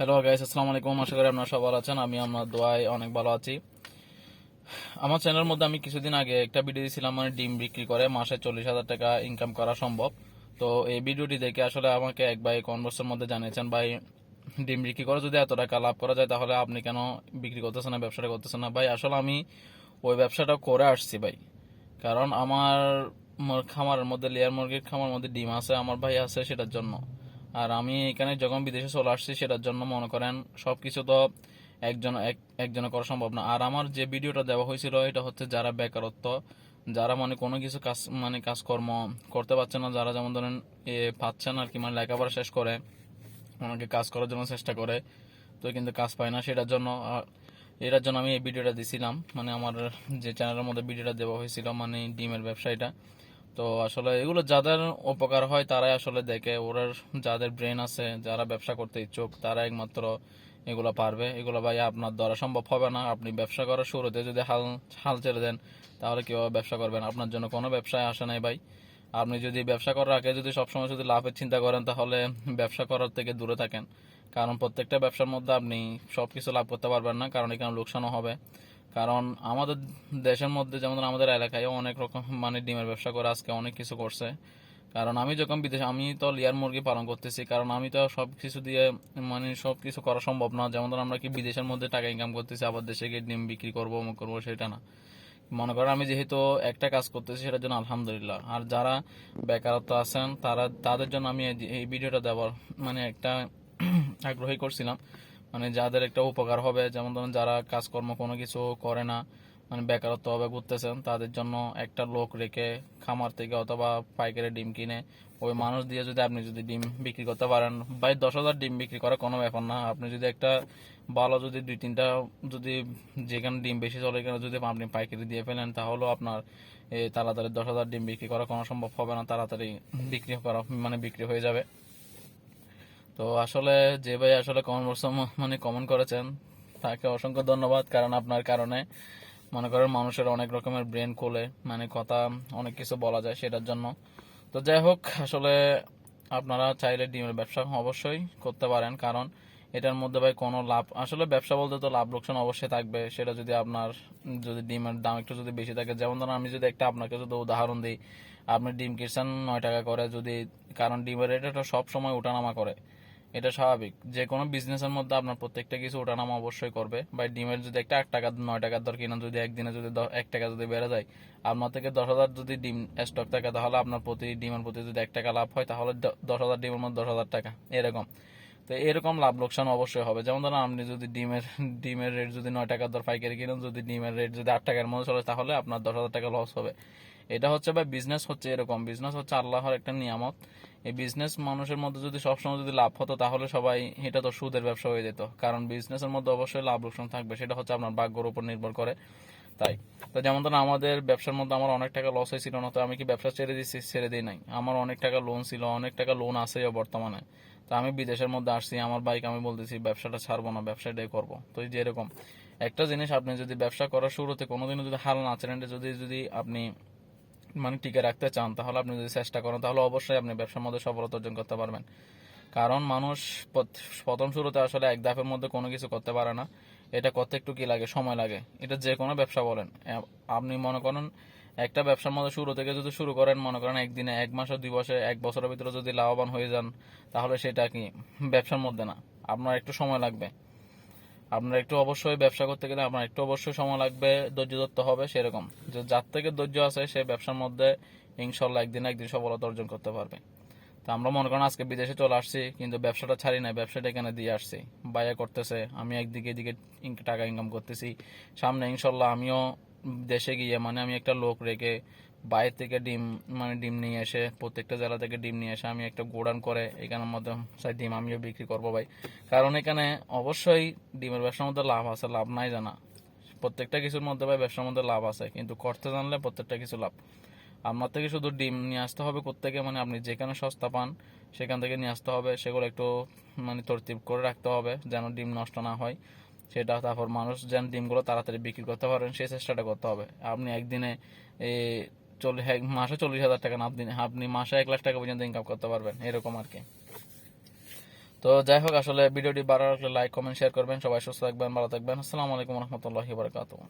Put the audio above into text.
Hello guys আসসালামু আলাইকুম আশা করি আপনারা সবাই আছেন। আমি আমার দোয়ায় অনেক ভালো আছি। আমার চ্যানেলের মধ্যে আমি কিছুদিন আগে একটা ভিডিও দিয়েছিলাম মানে ডিম বিক্রি করে। মাসে চল্লিশ হাজার টাকা ইনকাম করা সম্ভব। তো এই ভিডিওটি দেখে আসলে আমাকে এক ভাই কনভার্সের মধ্যে জানিয়েছেন, ভাই, ডিম বিক্রি করে যদি এত টাকা লাভ করা যায়, তাহলে আপনি কেন বিক্রি করতেছেন না, ব্যবসাটা করতেছেন না? ভাই, আসলে আমি ওই ব্যবসাটা করে আসছি, ভাই। কারণ আমার মোর, খামারের মধ্যে লেয়ার মুরগির খামার মধ্যে ডিম আছে, আমার ভাই আছে সেটার জন্য। আর আমি এখানে যখন বিদেশে চলে আসছি, সেটার জন্য মনে করেন সবকিছু তো একজন, এক- একজনে করা সম্ভব না। আর আমার যে ভিডিওটা দেওয়া হয়েছিল, এটা হচ্ছে যারা বেকারত্ব, যারা মানে কোনো কিছু কাজ মানে কাজকর্ম করতে পারছে না, যারা যেমন ধরেন এ পাচ্ছেন আর কি মানে লেখাপড়া শেষ করে, অনেকে কাজ করার জন্য চেষ্টা করে, তো কিন্তু কাজ পায় না। সেটার জন্য এটার জন্য আমি এই ভিডিওটা দিছিলাম। মানে আমার যে চ্যানেলের মধ্যে ভিডিওটা দেওয়া হয়েছিল মানে ডিমের ব্যবসায়ীটা। তো আসলে এগুলো যাদের উপকার হয় তারাই আসলে দেখে, ওরা যাদের ব্রেন আছে, যারা ব্যবসা করতে ইচ্ছুক, তারা একমাত্র এগুলো পারবে। এগুলো ভাই আপনার দ্বারা সম্ভব হবে না। আপনি ব্যবসা করার শুরুতে যদি হাল হাল ছেড়ে দেন, তাহলে কীভাবে ব্যবসা করবেন? আপনার জন্য কোনো ব্যবসায় আসে নাই ভাই। আপনি যদি ব্যবসা করার আগে যদি সবসময় যদি লাভের চিন্তা করেন, তাহলে ব্যবসা করার থেকে দূরে থাকেন। কারণ প্রত্যেকটা ব্যবসার মধ্যে আপনি সবকিছু লাভ করতে পারবেন না, কারণ এখানে লোকসানও হবে। কারণ আমাদের দেশের মধ্যে, যেমন আমাদের এলাকায় অনেক রকম মানে ডিমের ব্যবসা করে, আজকে অনেক কিছু করছে। কারণ আমি যখন বিদেশে, আমি তো লিয়ার মুরগি পালন করতেছি, কারণ আমি তো সব কিছু দিয়ে মানে সব কিছু করা সম্ভব না। যেমন আমরা কি বিদেশের মধ্যে টাকা ইনকাম করতেছি, আবার দেশে গিয়ে ডিম বিক্রি করব, অমুক করব, সেটা না। মনে করেন আমি যেহেতু একটা কাজ করতেছি, সেটার জন্য আলহামদুলিল্লাহ। আর যারা বেকারত্ব আছেন, তারা, তাদের জন্য আমি এই ভিডিওটা দেওয়ার মানে একটা আগ্রহী করছিলাম। মানে যাদের একটা উপকার হবে, যেমন ধরুন যারা কাজকর্ম কোনো কিছু করে না মানে বেকারত্ব হবে, ঘুরতেছেন, তাদের জন্য একটা লোক রেখে খামার থেকে অথবা পাইকারি ডিম কিনে ওই মানুষ দিয়ে যদি আপনি যদি ডিম বিক্রি করতে পারেন বাই দশ হাজার ডিম বিক্রি করা কোনো ব্যাপার না। আপনি যদি একটা ভালো যদি দুই তিনটা যদি যেখানে ডিম বেশি চলে এখানে যদি আপনি পাইকারি দিয়ে ফেলেন, তাহলেও আপনার তাড়াতাড়ি দশ হাজার ডিম বিক্রি করা কোনো সম্ভব হবে না, তাড়াতাড়ি বিক্রি করা মানে বিক্রি হয়ে যাবে। তো আসলে যে ভাই আসলে কমেন্ট বক্স মানে কমেন্ট করেছেন, তাকে অসংখ্য ধন্যবাদ কারণ আপনার কারণে। মনে করেন মানুষের অনেক রকমের ব্রেন খোলে মানে কথা, অনেক কিছু বলা যায় সেটার জন্য। তো যাই হোক, আসলে আপনারা চাইলে ডিমের ব্যবসা অবশ্যই করতে পারেন, কারণ এটার মধ্যে ভাই কোনো লাভ, আসলে ব্যবসা বলতে তো লাভ লোকসান অবশ্যই থাকবে। সেটা যদি আপনার, যদি ডিমের দাম একটু যদি বেশি থাকে, যেমন ধরুন আমি যদি একটা আপনাকে যদি উদাহরণ দিই, আপনি ডিম কিনছেন নয় টাকা করে, যদি, কারণ ডিমের রেট এটা সব সময় ওঠানামা করে। এটা স্বাভাবিক। যে কোনো বিজনেসের মধ্যে আপনার প্রত্যেকটা কিছু ওঠানামা অবশ্যই করবে। বা ডিমের যদি একটা আট টাকা নয় টাকার দর কিনা যদি একদিনে যদি এক টাকা যদি বেড়ে যায়, আপনার থেকে দশ হাজার যদি ডিম স্টক থাকে, তাহলে আপনার প্রতি, ডিমের প্রতি যদি এক টাকা লাভ হয়, তাহলে দশ হাজার ডিমের মধ্যে দশ হাজার টাকা। এরকম। তো এরকম লাভ লোকসান অবশ্যই হবে। যেমন ধরুন আপনি যদি ডিমের ডিমের রেট যদি নয় টাকার দর পাইকারি কিনেন, যদি ডিমের রেট যদি আট টাকার মধ্যে চলে, তাহলে আপনার দশ হাজার টাকা লস হবে। এটা হচ্ছে বা বিজনেস হচ্ছে এরকম। বিজনেস হচ্ছে আল্লাহর একটা নিয়ামত। এই বিজনেস মানুষের মধ্যে যদি সবসময় যদি লাভ হতো, তাহলে সবাই, এটা তো সুদের ব্যবসা হয়ে যেত। কারণ বিজনেসের মধ্যে অবশ্যই লাভ লোকসান থাকবে, সেটা হচ্ছে আপনার ভাগ্যর উপর নির্ভর করে। তাই। তো যেমন ধরুন আমাদের ব্যবসার মধ্যে আমার অনেক টাকা লস হয়েছিল না, তো আমি কি ব্যবসা ছেড়ে দিচ্ছি ছেড়ে দিই নাই। আমার অনেক টাকা লোন ছিল, অনেক টাকা লোন আছেও বর্তমানে। তো আমি বিদেশের মধ্যে আসছি, আমার বাইক আমি বলতেছি, ব্যবসাটা ছাড়বো না, ব্যবসাটাই করব। তো যেরকম একটা জিনিস আপনি যদি ব্যবসা করার শুরুতে কোনোদিনও যদি হাল না ছেড়ে যদি যদি আপনি মানে টিকে রাখতে চান, তাহলে আপনি যদি চেষ্টা করেন, তাহলে অবশ্যই আপনি ব্যবসার মধ্যে সফলতা অর্জন করতে পারবেন। কারণ মানুষ প্রথ- প্রথম শুরুতে আসলে এক ধাপের মধ্যে কোনো কিছু করতে পারে না। এটা করতে একটু কি লাগে? সময় লাগে। এটা যে কোনো ব্যবসা বলেন। আপনি মনে করেন একটা ব্যবসার মধ্যে শুরু থেকে যদি শুরু করেন, মনে করেন একদিনে এক মাসে দুই মাসে এক বছরের ভিতরে যদি লাভবান হয়ে যান, তাহলে সেটা কি? ব্যবসার মধ্যে না। আপনার একটু সময় লাগবে। আপনার একটু অবশ্যই ব্যবসা করতে গেলে আপনার একটু অবশ্যই সময় লাগবে, ধৈর্য ধরতে হবে, সেরকম। যে যার থেকে ধৈর্য আছে, সে ব্যবসার মধ্যে ইনশাল্লাহ একদিন একদিন সফলতা অর্জন করতে পারবে। তো আমরা মনে করেন আজকে বিদেশে চলে আসছি, কিন্তু ব্যবসাটা ছাড়ি না ব্যবসাটা এখানে দিয়ে আসছি। বাইরে করতেছে, আমি একদিকে এদিকে টাকা ইনকাম করতেছি। সামনে ইনশাল্লাহ আমিও দেশে গিয়ে মানে আমি একটা লোক রেখে বাইরে থেকে ডিম মানে ডিম নিয়ে এসে, প্রত্যেকটা জেলা থেকে ডিম নিয়ে এসে আমি একটা গোডাউন করে এখানের মধ্যে সেই ডিম আমিও বিক্রি করব ভাই। কারণ এখানে অবশ্যই ডিমের ব্যবসার মধ্যে লাভ আছে, লাভ নাই জানা। প্রত্যেকটা কিছুর মধ্যে ভাই ব্যবসার মধ্যে লাভ আছে, কিন্তু করতে জানলে প্রত্যেকটা কিছু লাভ। আপনার থেকে শুধু ডিম নিয়ে আসতে হবে কোথেকে মানে আপনি যেখানে সস্তা পান, সেখান থেকে নিয়ে আসতে হবে, সেগুলো একটু মানে তরতিব করে রাখতে হবে, যেন ডিম নষ্ট না হয়। সেটা তারপর মানুষ যেন ডিমগুলো তাড়াতাড়ি বিক্রি করতে পারেন সেই চেষ্টাটা করতে হবে। আপনি একদিনে চল্লিশ মাসে চল্লিশ হাজার টাকা না আপনি আপনি মাসে এক লাখ টাকা পর্যন্ত ইনকাম করতে পারবেন, এরকম আর কি। তো যাই হোক, আসলে ভিডিওটি ভালো লাগলে লাইক কমেন্ট শেয়ার করবেন। সবাই সুস্থ থাকবেন, ভালো থাকবেন। আসসালামু আলাইকুম রহমতুল্লাহি বারকাতুহ।